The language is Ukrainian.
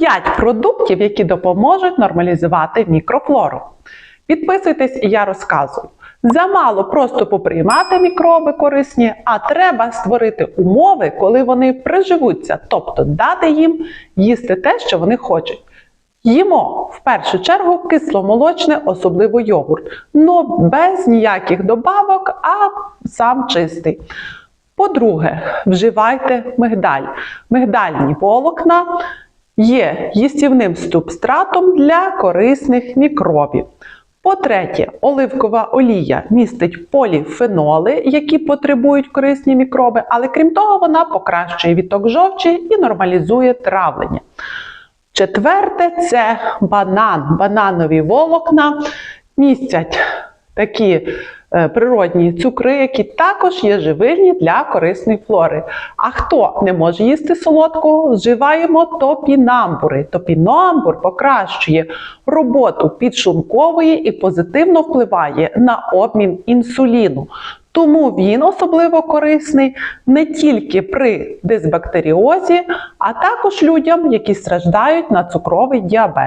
5 продуктів, які допоможуть нормалізувати мікрофлору. Підписуйтесь, і я розказую. Замало просто поприймати мікроби корисні, а треба створити умови, коли вони приживуться, тобто дати їм їсти те, що вони хочуть. Їмо в першу чергу кисломолочне, особливо йогурт, но без ніяких добавок, а сам чистий. По-друге, вживайте мигдаль. Мигдальні волокна є їстівним субстратом для корисних мікробів. По-третє, оливкова олія містить поліфеноли, які потребують корисні мікроби, але крім того, вона покращує відток жовчі і нормалізує травлення. Четверте це банан. Бананові волокна містять такі природні цукри, які також є живильні для корисної флори. А хто не може їсти солодкого, вживаємо топінамбури. Топінамбур покращує роботу підшлункової і позитивно впливає на обмін інсуліну. Тому він особливо корисний не тільки при дисбактеріозі, а також людям, які страждають на цукровий діабет.